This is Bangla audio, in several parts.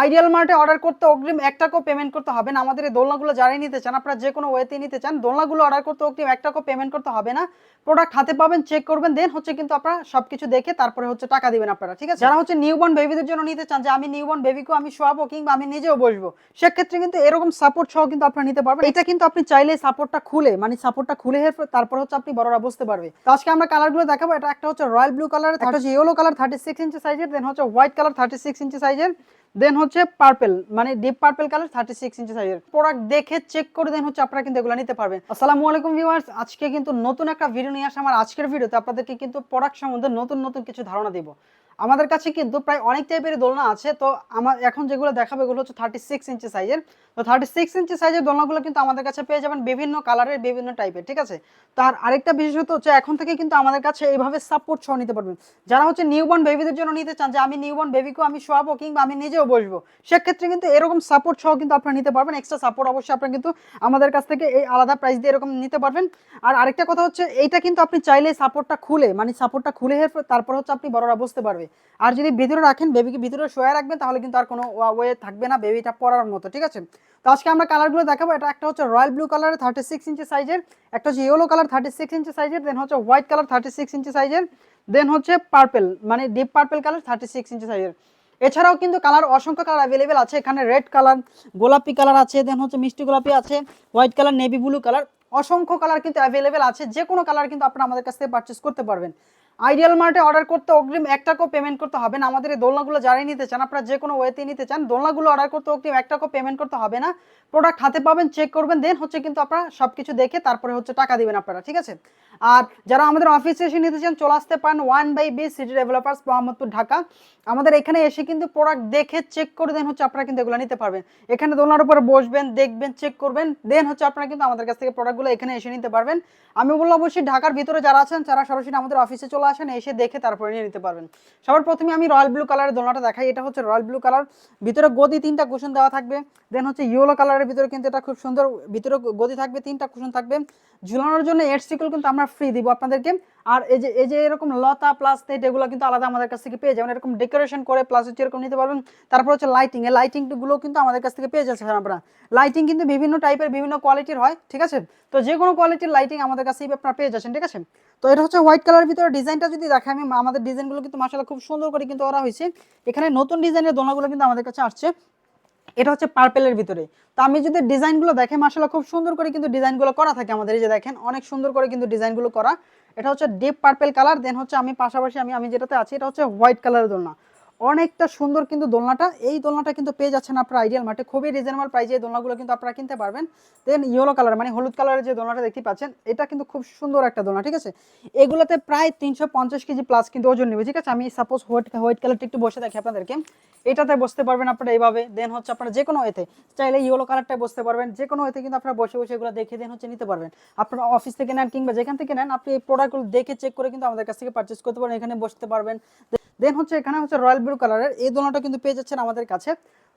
আইডিয়াল মার্টে অর্ডার করতে অগ্রিম এক টাকাও পেমেন্ট করতে হবে না। আমাদের এই দোলনাগুলো যারাই নিতে চান, আপনারা যে কোনো ওয়েতে নিতে চান, দোলনাগুলো অর্ডার করতে অগ্রিম এক টাকাও পেমেন্ট করতে হবে না। প্রোডাক্ট হাতে পাবেন চেক করবেন দেন হচ্ছে কিন্তু আপনারা সব কিছু দেখে তারপরে হচ্ছে টাকা দিবেন আপনারা, ঠিক আছে? যারা হচ্ছে নিউবর্ন বেবিদের জন্য নিতে চান, যে আমি নিউবর্ন বেবিকেও আমি শোয়াবো কিংবা আমি নিজেও বসবো, সেক্ষেত্রে কিন্তু এরকম সাপোর্ট সহ কিন্তু আপনারা নিতে পারবেন। এটা কিন্তু আপনি চাইলে সাপোর্টটা খুলে মানে সাপোর্টটা খুলে তারপর হচ্ছে আপনি বড়রা বুঝতে পারবে। তো আজকে আমরা কালারগুলো দেখাবো, এটা একটা হচ্ছে রয়্যাল ব্লু কালার একটা হচ্ছে yellow colour thirty six inch সাইজের দেন হচ্ছে white colour thirty six inch সাইজের দেন হচ্ছে পার্পেল মানে deep purple colour thirty six inch সাইজের প্রোডাক্ট দেখে চেক করে দেন হচ্ছে আপনারা কিন্তু এগুলো নিতে পারবেন। আসসালামু আলাইকুম ভিউয়ার্স আজকে কিন্তু নতুন একটা ভিডিও নিয়ে আসে আমার আজকের ভিডিওতে আপনাদেরকে কিন্তু প্রোডাক্ট সম্বন্ধে নতুন নতুন কিছু ধারণা দিব। আমাদের কাছে কিন্তু প্রায় অনেক টাইপের দোলনা আছে। তো আমার এখন যেগুলো দেখাবে এগুলো হচ্ছে থার্টি সিক্স ইঞ্চি সাইজের তো থার্টি সিক্স ইঞ্চি সাইজের দোলনাগুলো কিন্তু আমাদের কাছে পেয়ে যাবেন বিভিন্ন কালারের বিভিন্ন টাইপের ঠিক আছে? তার আরেকটা বিশেষত হচ্ছে এখন থেকে কিন্তু আমাদের কাছে এইভাবে সাপোর্ট সহ নিতে পারবেন। যারা হচ্ছে নিউবর্ন বেবিদের জন্য নিতে চান, যে আমি নিউবর্ন বেবিকেও আমি শোয়াবো কিংবা আমি নিজেও বসবো, সেক্ষেত্রে কিন্তু এরকম সাপোর্ট সহ কিন্তু আপনারা নিতে পারবেন। এক্সট্রা সাপোর্ট অবশ্যই আপনারা কিন্তু আমাদের কাছ থেকে এই আলাদা প্রাইস দিয়ে এরকম নিতে পারবেন। আর আরেকটা কথা হচ্ছে, এইটা কিন্তু আপনি চাইলে সাপোর্টটা খুলে মানে সাপোর্টটা খুলে তারপর হচ্ছে আপনি বড়রা বুঝতে পারবে আর যদি ভিতরে রাখেন বেবিকে ভিতরে শোয়া রাখবেন, তাহলে কিন্তু আর কোনো ওয়ে থাকবে না বেবিটা পরার মতো, ঠিক আছে? তো আজকে আমরা কালারগুলো দেখাবো। এটা একটা হচ্ছে রয়্যাল ব্লু কালারের থার্টি সিক্স ইঞ্চি সাইজের একটা হচ্ছে yellow colour thirty six inch সাইজের দেন হচ্ছে white colour thirty six inch সাইজের দেন হচ্ছে পার্পেল মানে deep purple colour thirty six inch সাইজের এছাড়াও কিন্তু কালার অসংখ্য কালার অ্যাভেলেবেল আছে। এখানে রেড কালার গোলাপি কালার আছে দেন হচ্ছে মিষ্টি গোলাপি আছে white colour navy blue colour অসংখ্য কালার কিন্তু অ্যাভেলেবেল আছে। যে কোনো কালার কিন্তু আপনারা আমাদের কাছ থেকে পারচেস করতে পারবেন। আইডিয়াল মার্টে অর্ডার করতে অগ্রিম এক টাকাও পেমেন্ট করতে হবে না। আমাদের এই দোলনাগুলো যারাই নিতে চান, আপনারা যে কোনো ওয়েতে নিতে চান, দোলনাগুলো অর্ডার করতে অগ্রিম এক টাকাও পেমেন্ট করতে হবে না। প্রোডাক্ট হাতে পাবেন চেক করবেন দেন হচ্ছে কিন্তু আপনারা সব কিছু দেখে তারপরে হচ্ছে টাকা দিবেন আপনারা, ঠিক আছে? আর যারা আমাদের অফিসে এসে নিতে চান, চলে আসতে পারেন one by B city developers Mohammadpur, Dhaka. আমাদের এখানে এসে কিন্তু প্রোডাক্ট দেখে চেক করে দেন হচ্ছে আপনারা কিন্তু এগুলো নিতে পারবেন। এখানে দোলনার উপরে বসবেন, দেখবেন চেক করবেন দেন হচ্ছে আপনারা কিন্তু আমাদের কাছ থেকে প্রোডাক্টগুলো এখানে এসে নিতে পারবেন। আমি বললাম অবশ্যই ঢাকার ভিতরে যারা আছেন, তারা সরাসরি আমাদের অফিসে চলে আসেন, এসে দেখে তারপরে নিয়ে নিতে পারবেন। সবার প্রথমে আমি রয়্যাল ব্লু কালারের দোলনাটা দেখাই। এটা হচ্ছে রয়্যাল ব্লু কালার ভিতরে গদি তিনটা কুশন দেওয়া থাকবে। দেন হচ্ছে ইয়েলো কালারের ভিতরে কিন্তু এটা খুব সুন্দর ভিতরে গদি থাকবে, তিনটা কুশন থাকবে। ঝুলানোর জন্য এর সিকল কিন্তু আমরা ফ্রি দিব আপনাদেরকে। আর এই যে এই যে এরকম লতা প্লাস নেট এগুলো কিন্তু আলাদা আমাদের কাছ থেকে পেয়ে যাবেন। এরকম ডেকোরেশন করে প্লাস হচ্ছে এরকম নিতে পারবেন। তারপর হচ্ছে লাইটিং এই লাইটিংগুলো কিন্তু আমাদের কাছ থেকে পেয়ে যাচ্ছেন আপনারা। লাইটিং কিন্তু বিভিন্ন টাইপের বিভিন্ন কোয়ালিটির হয়, ঠিক আছে? তো যে কোনো কোয়ালিটির লাইটিং আমাদের কাছে আপনারা পেয়ে যাচ্ছেন, ঠিক আছে? তো এটা হচ্ছে হোয়াইট কালারের ভিতরে ডিজাইনটা যদি দেখে, আমি আমাদের ডিজাইনগুলো কিন্তু মাসালা খুব সুন্দর করে কিন্তু করা হয়েছে। এখানে নতুন ডিজাইনের দোলনাগুলো কিন্তু আমাদের কাছে আসছে। এটা হচ্ছে পার্পেলের ভিতরে। তো আমি যদি ডিজাইনগুলো দেখে মাসালা খুব সুন্দর করে কিন্তু ডিজাইনগুলো করা থাকে আমাদের, এই যে দেখেন, অনেক সুন্দর করে কিন্তু ডিজাইনগুলো করা। এটা হচ্ছে ডিপ পার্পেল কালার দেন হচ্ছে আমি পাশাপাশি আমি আমি যেটাতে আছি, এটা হচ্ছে হোয়াইট কালারের দোলনা। অনেকটা সুন্দর কিন্তু দোলনাটা। এই দোলনাটা কিন্তু পেয়ে যাচ্ছেন আপনার আইডিয়াল মার্টে খুবই রিজনেবল প্রাইসে এই দোলনাগুলো কিন্তু আপনারা কিনতে পারবেন। দেন ইয়েলো কালার মানে হলুদ কালারের যে দোলনাটা দেখতে পাচ্ছেন, এটা কিন্তু খুব সুন্দর একটা দোলনা, ঠিক আছে? এগুলোতে প্রায় তিনশো পঞ্চাশ কেজি প্লাস কিন্তু ওজন নেবে, ঠিক আছে? আমি সাপোজ হোয়াইট হোয়াইট কালারটা একটু বসে দেখি আপনাদেরকে। এটাতে বসতে পারবেন আপনারা এইভাবে। দেন হচ্ছে আপনারা যে কোনো এতে, চাইলে ইয়েলো কালারটায় বসতে পারবেন। যে কোনো এতে কিন্তু আপনারা বসে বসে এগুলো দেখে দেন হচ্ছে নিতে পারবেন। আপনারা অফিস থেকে নেন কিংবা যেখান থেকে নেন, আপনি এই প্রোডাক্টগুলো দেখে চেক করে কিন্তু আমাদের কাছ থেকে পারচেস করতে পারেন এখানে বসতে পারবেন। দেন হচ্ছে এখানে হচ্ছে রয়্যাল ব্লু কালারের এই দোলনাটা কিন্তু পেয়ে যাচ্ছেন আমাদের কাছে।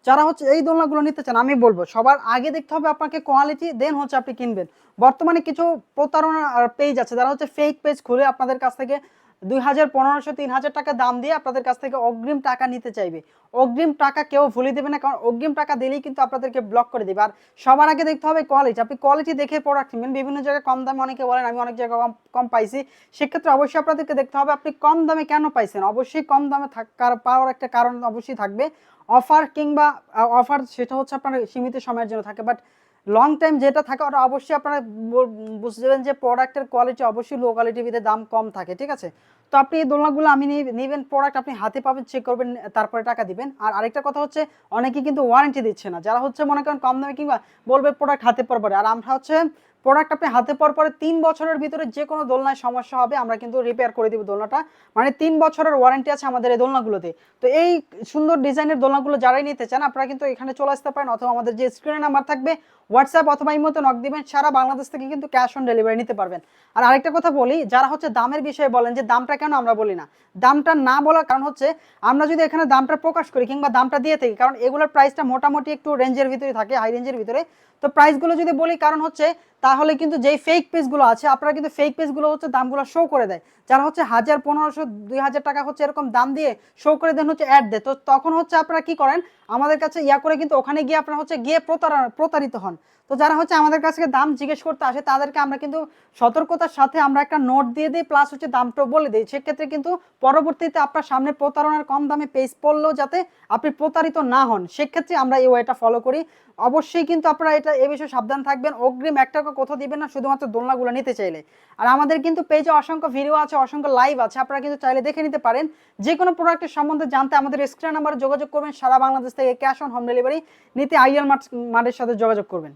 যারা হচ্ছে এই দোলনাগুলো নিতে চান, আমি বলব, সবার আগে দেখতে হবে আপনাকে কোয়ালিটি দেন হচ্ছে আপনি কিনবেন। বর্তমানে কিছু প্রতারণা পেজ আছে যারা হচ্ছে ফেক পেজ খুলে আপনাদের কাছ থেকে দুই হাজার পনেরোশো তিন হাজার টাকা দাম দিয়ে আপনাদের কাছ থেকে অগ্রিম টাকা নিতে চাইবে। অগ্রিম টাকা কেউ ভুলে দেবে না, কারণ অগ্রিম টাকা দিলেই কিন্তু আপনাদেরকে ব্লক করে দেবে। আর সবার আগে দেখতে হবে কোয়ালিটি আপনি কোয়ালিটি দেখে প্রোডাক্ট কিনবেন বিভিন্ন জায়গায় কম দামে অনেকে বলেন, আমি অনেক জায়গায় কম পাইছি। সেক্ষেত্রে অবশ্যই আপনাদেরকে দেখতে হবে, আপনি কম দামে কেন পাইছেন? অবশ্যই কম দামে থাকার পাওয়ার একটা কারণ অবশ্যই থাকবে। অফার কিংবা অফার সেটা হচ্ছে আপনার সীমিত সময়ের জন্য থাকে। বাট লং টাইম যেটা থাকে, ওটা অবশ্যই আপনারা বুঝবেন যে প্রোডাক্টের কোয়ালিটি অবশ্যই লো কোয়ালিটির ভিতরে দাম কম থাকে, ঠিক আছে? তো আপনি এই দোলনাগুলো আমি নেবেন প্রোডাক্ট আপনি হাতে পাবেন চেক করবেন, তারপরে টাকা দিবেন। আর আরেকটা কথা হচ্ছে অনেকে কিন্তু ওয়ারেন্টি দিচ্ছে না। যারা হচ্ছে মনে করেন কম দামে কিংবা বলবে প্রোডাক্ট হাতে পারবে আর আমরা হচ্ছে প্রোডাক্ট আপনি হাতে পর পরে তিন বছরের ভিতরে যে কোনো দোলনায় সমস্যা হবে, আমরা কিন্তু রিপেয়ার করে দিব দোলনাটা। মানে তিন বছরের ওয়ারেন্টি আছে আমাদের এই দোলনাগুলোতে। তো এই সুন্দর ডিজাইনের দোলনাগুলো যারাই নিতে চান, আপনারা কিন্তু এখানে চলে আসতে পারেন অথবা আমাদের যে স্ক্রিনে নাম্বার থাকবে হোয়াটসঅ্যাপ অথবা ইমোতে নক দিবেন, সারা বাংলাদেশ থেকে কিন্তু ক্যাশ অন ডেলিভারি নিতে পারবেন। আর আরেকটা কথা বলি, যারা হচ্ছে দামের বিষয়ে বলেন যে দামটা কেন আমরা বলি না, দামটা না বলার কারণ হচ্ছে আমরা যদি এখানে দামটা প্রকাশ করি কিংবা দামটা দিয়ে থাকি, কারণ এগুলোর প্রাইসটা মোটামুটি একটু রেঞ্জের ভিতরে থাকে হাই রেঞ্জের ভিতরে তো প্রাইসগুলো যদি বলি, কারণ হচ্ছে তাহলে কিন্তু যেই ফেক পেজগুলো আছে, আপনারা কিন্তু ফেক পেজগুলো হচ্ছে দামগুলো শো করে দেয়। যারা হচ্ছে হাজার পনেরোশো, দুই হাজার টাকা হচ্ছে এরকম দাম দিয়ে শো করে দেন হচ্ছে অ্যাড দেয়। তো তখন হচ্ছে আপনারা কি করেন, আমাদের কাছে ইয়া করে কিন্তু ওখানে গিয়ে আপনারা হচ্ছে গিয়ে প্রতারণা, প্রতারিত হন। তো যারা হচ্ছে আমাদের কাছে দাম জিজ্ঞেস করতে আসে, তাদেরকে আমরা কিন্তু সতর্কতার সাথে আমরা একটা নোট দিয়ে দিই প্লাস হচ্ছে দামটাও বলে দিই। সেক্ষেত্রে কিন্তু পরবর্তীতে আপনার সামনে প্রতারণার কম দামে পেজ পড়লেও যাতে আপনি প্রতারিত না হন, সেক্ষেত্রে আমরা এই ওয়েটা ফলো করি। অবশ্যই কিন্তু আপনারা এটা এ বিষয়ে সাবধান থাকবেন। অগ্রিম এক টাকা কোথাও দিবেন না, শুধুমাত্র দোলনাগুলো নিতে চাইলে। আর আমাদের কিন্তু পেজে অসংখ্য ভিডিও আছে, অসংখ্য লাইভ আছে, আপনারা কিন্তু চাইলে দেখে নিতে পারেন। যে কোনো প্রোডাক্টের সম্বন্ধে জানতে আমাদের স্ক্রিন নাম্বারে যোগাযোগ করবেন, সারা বাংলাদেশ থেকে ক্যাশ অন হোম ডেলিভারি নিতে আইএল মার্টের সাথে যোগাযোগ করবেন।